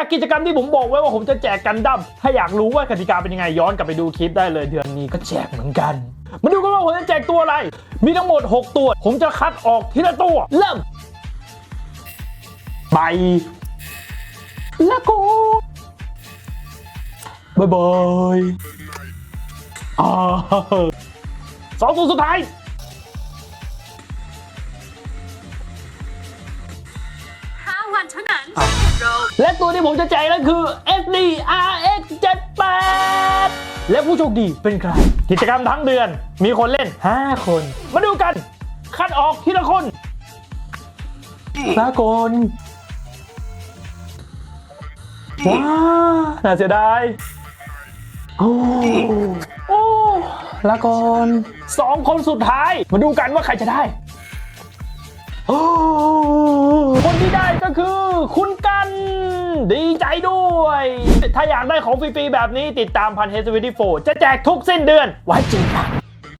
จากกิจกรรมที่ผมบอกไว้ว่าผมจะแจกกันดั้มถ้าอยากรู้ว่ากติกาเป็นยังไงย้อนกลับไปดูคลิปได้เลยเดือนนี้ก็แจกเหมือนกัน มาดูกันว่าผมจะแจกตัวอะไร มีทั้งหมด 6 ตัว ผมจะคัดออกทีละตัว เริ่มใบละกูบายบายอ่าสองตัวสุดท้าย วันเท่านั้นเราและตัวที่ผมจะแจกนั่นคือ SD RX 78 และผู้โชคดีเป็นใคร กิจกรรมทั้งเดือนมีคนเล่น 5 คน มาดูกันคัดออกทีละคนลากนว้าน่าเสียดายโอ้โอ้ลากนสองคนสุดท้าย มาดูกันว่าใครจะได้โอ้คนที่ได้ก็ คือคุณกันดีใจด้วย ถ้าอยากได้ของฟรีๆแบบนี้ติดตามพันเฮสวิตี้โฟจะแจกทุกสิ้นเดือน ไว้เจอกัน